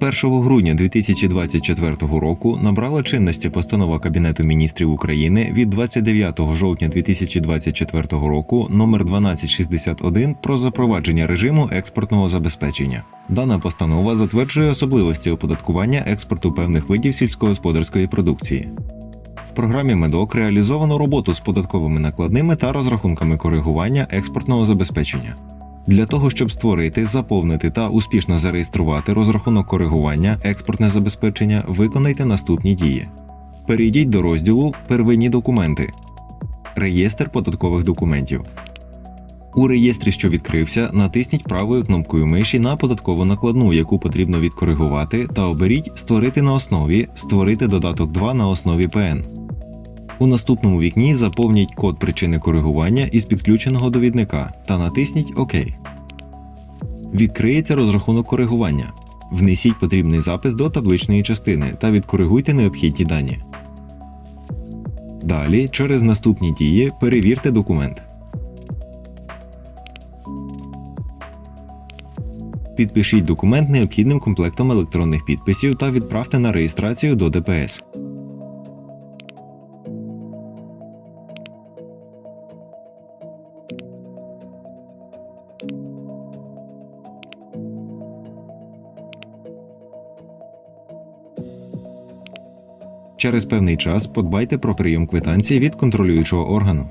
1 грудня 2024 року набрала чинності постанова Кабінету міністрів України від 29 жовтня 2024 року номер 1261 про запровадження режиму експортного забезпечення. Дана постанова затверджує особливості оподаткування експорту певних видів сільськогосподарської продукції. В програмі Медок реалізовано роботу з податковими накладними та розрахунками коригування експортного забезпечення. Для того, щоб створити, заповнити та успішно зареєструвати розрахунок коригування експортне забезпечення, виконайте наступні дії. Перейдіть до розділу Первинні документи. Реєстр податкових документів. У реєстрі, що відкрився, натисніть правою кнопкою миші на податкову накладну, яку потрібно відкоригувати, та оберіть Створити на основі Створити додаток 2 на основі ПН. У наступному вікні заповніть код причини коригування із підключеного довідника та натисніть ОК. Відкриється розрахунок коригування. Внесіть потрібний запис до табличної частини та відкоригуйте необхідні дані. Далі, через наступні дії, перевірте документ. Підпишіть документ необхідним комплектом електронних підписів та відправте на реєстрацію до ДПС. Через певний час подбайте про прийом квитанції від контролюючого органу.